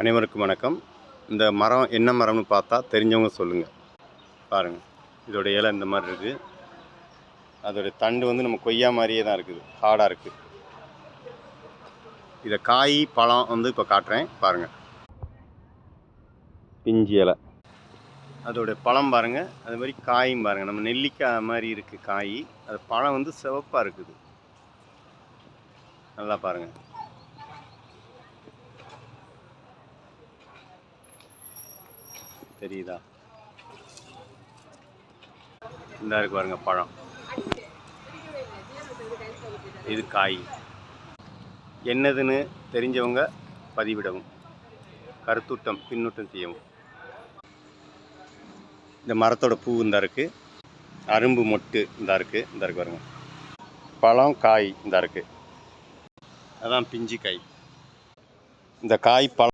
அனைவருக்கும் வணக்கம். இந்த மரம் என்ன மரம்னு பார்த்தா தெரிஞ்சவங்க சொல்லுங்கள் பாருங்கள் இதோடைய இலை இந்த மாதிரி இருக்குது அதோடைய தண்டு வந்து நம்ம கொய்யா மாதிரியே தான் இருக்குது. ஹார்டாக இருக்குது இதை காய் பழம் வந்து இப்போ காட்டுறேன். பாருங்கள் பிஞ்சி இலை. அதோடைய பழம் பாருங்கள் அது மாதிரி காயும் பாருங்கள் நம்ம நெல்லிக்காய் மாதிரி இருக்குது காய். அது பழம் வந்து சிவப்பாக இருக்குது. நல்லா பாருங்கள் தெரியுதா? இந்த இருக்கு பாருங்க பழம். இது காய். என்னதுன்னு தெரிஞ்சவங்க பதிவிடவும். கருத்தூட்டம் பின்னூட்டம் செய்யவும். இந்த மரத்தோட பூ இந்த இருக்கு. அரும்பு மொட்டு இந்த இருக்கு. இந்த இருக்கு பாருங்க. பழம் காய் இந்த இருக்கு. அதான் பிஞ்சு காய். இந்த காய் பழம்